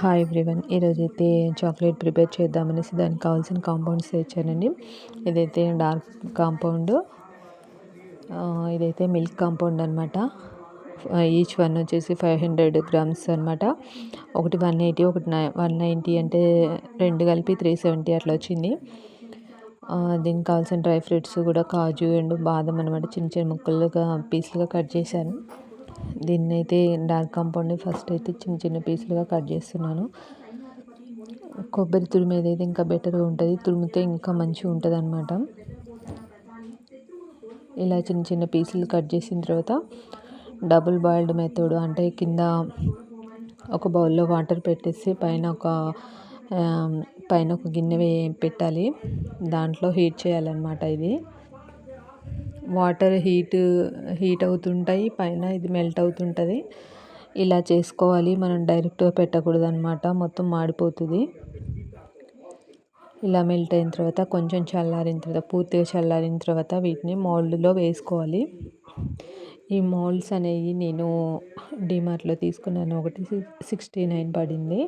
Hi everyone. ఈరోజు అయితే chocolate prepare చేద్దామనేసి దానికి కావాల్సిన కాంపౌండ్స్ తెచ్చానండి. ఇదైతే డార్క్ కాంపౌండ్. ఇదైతే మిల్క్ కాంపౌండ్ అనమాట ఈచ్ వన్ వచ్చేసి ఫైవ్ హండ్రెడ్ గ్రామ్స్ అనమాట ఒకటి వన్ ఎయిటీ ఒకటి వన్ నైంటీ అంటే రెండు కలిపి త్రీ సెవెంటీ అట్లా వచ్చింది. దీనికి కావాల్సిన డ్రై ఫ్రూట్స్ కూడా కాజు అండ్ బాదం అనమాట చిన్న చిన్న ముక్కలుగా పీసులుగా కట్ చేశాను. దీన్ని అయితే డార్క్ కాంపౌండ్ని ఫస్ట్ అయితే చిన్న చిన్న పీసులుగా కట్ చేస్తున్నాను. కొబ్బరి తురుము ఏదైతే ఇంకా బెటర్గా ఉంటుంది. తురిమితే ఇంకా మంచిగా ఉంటుంది అనమాట ఇలా చిన్న చిన్న పీసులు కట్ చేసిన తర్వాత డబుల్ బాయిల్డ్ మెథడ్ అంటే కింద ఒక బౌల్లో వాటర్ పెట్టేసి పైన ఒక పైన ఒక గిన్నె పెట్టాలి. దాంట్లో హీట్ చేయాలన్నమాట ఇది. వాటర్ హీట్ హీట్ అవుతుంటాయి పైన ఇది మెల్ట్ అవుతుంటుంది. ఇలా చేసుకోవాలి మనం డైరెక్ట్గా పెట్టకూడదు అనమాట మొత్తం మాడిపోతుంది. ఇలా మెల్ట్ అయిన తర్వాత కొంచెం చల్లారిన తర్వాత పూర్తిగా చల్లారిన తర్వాత వీటిని మోల్డ్లో వేసుకోవాలి. ఈ మోల్డ్స్ అనేవి నేను డిమార్ట్లో తీసుకున్నాను. ఒకటి సిక్స్టీ నైన్ పడింది.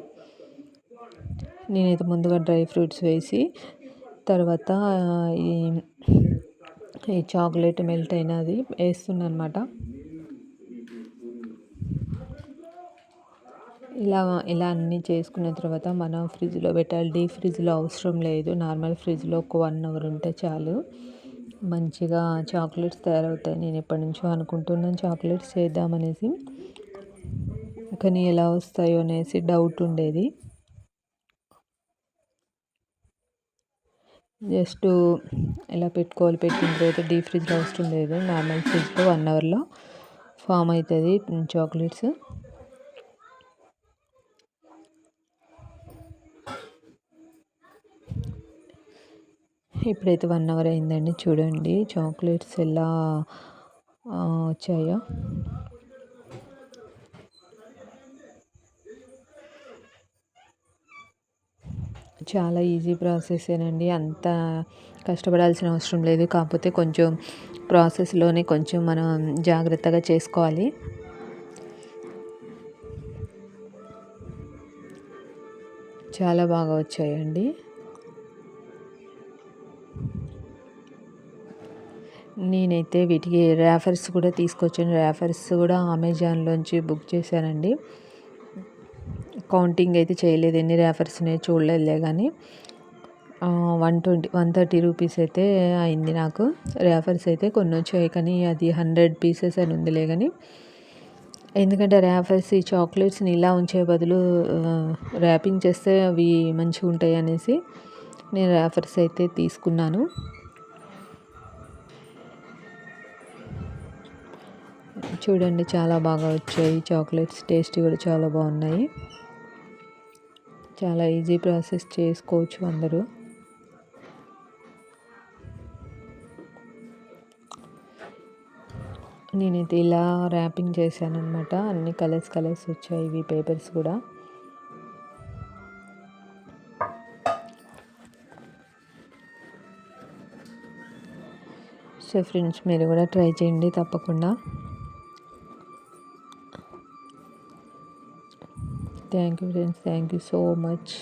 నేనైతే ముందుగా డ్రై ఫ్రూట్స్ వేసి తర్వాత ఈ ఈ చాక్లెట్ మెల్ట్ అయినది వేస్తున్నాను అనమాట ఇలా ఇలా అన్నీ చేసుకున్న తర్వాత మనం ఫ్రిడ్జ్లో పెట్టాలి. డీప్ ఫ్రిడ్జ్లో అవసరం లేదు. నార్మల్ ఫ్రిడ్జ్లో ఒక వన్ అవర్ ఉంటే చాలు. మంచిగా చాక్లెట్స్ తయారవుతాయి. నేను ఎప్పటి నుంచో అనుకుంటున్నాను చాక్లెట్స్ చేద్దామనేసి. కానీ ఎలా వస్తాయో అనేసి డౌట్ ఉండేది. జస్ట్ ఇలా పెట్టుకోవాలి పెట్టిన తర్వాత డీప్ ఫ్రిడ్జ్లో అవసరం లేదు. నార్మల్ ఫ్రిడ్జ్లో వన్ అవర్లో ఫామ్ అవుతుంది చాక్లెట్స్. ఇప్పుడైతే వన్ అవర్ అయిందండి. చూడండి చాక్లెట్స్ ఎలా వచ్చాయో. చాలా ఈజీ ప్రాసెసేనండి అంత కష్టపడాల్సిన అవసరం లేదు. కాకపోతే కొంచెం ప్రాసెస్లోనే కొంచెం మనం జాగ్రత్తగా చేసుకోవాలి. చాలా బాగా వచ్చాయండి. నేనైతే వీటికి ర్యాఫర్స్ కూడా తీసుకొచ్చాను. ర్యాఫర్స్ కూడా అమెజాన్లోంచి బుక్ చేశానండి. కౌంటింగ్ అయితే చేయలేదు. ఎన్ని ర్యాఫర్స్ ఉన్నాయో చూడలేదులే కానీ one twenty one thirty rupees అయితే అయింది నాకు. ర్యాఫర్స్ అయితే కొన్ని వచ్చాయి కానీ అది హండ్రెడ్ పీసెస్ అని ఉందిలే కానీ ఎందుకంటే ర్యాఫర్స్ ఈ చాక్లెట్స్ని ఇలా ఉంచే బదులు ర్యాపింగ్ చేస్తే అవి మంచిగా ఉంటాయి అనేసి నేను ర్యాఫర్స్ అయితే తీసుకున్నాను. చూడండి చాలా బాగా వచ్చాయి. చాక్లెట్స్ టేస్ట్ కూడా చాలా బాగున్నాయి. చాలా ఈజీ ప్రాసెస్ చేసుకోవచ్చు అందరూ. నేనైతే ఇలా ర్యాపింగ్ చేశాను అనమాట అన్ని కలర్స్ కలర్స్ వచ్చాయి ఇవి పేపర్స్ కూడా. సో ఫ్రెండ్స్ మీరు కూడా ట్రై చేయండి తప్పకుండా. Thank you thank you so much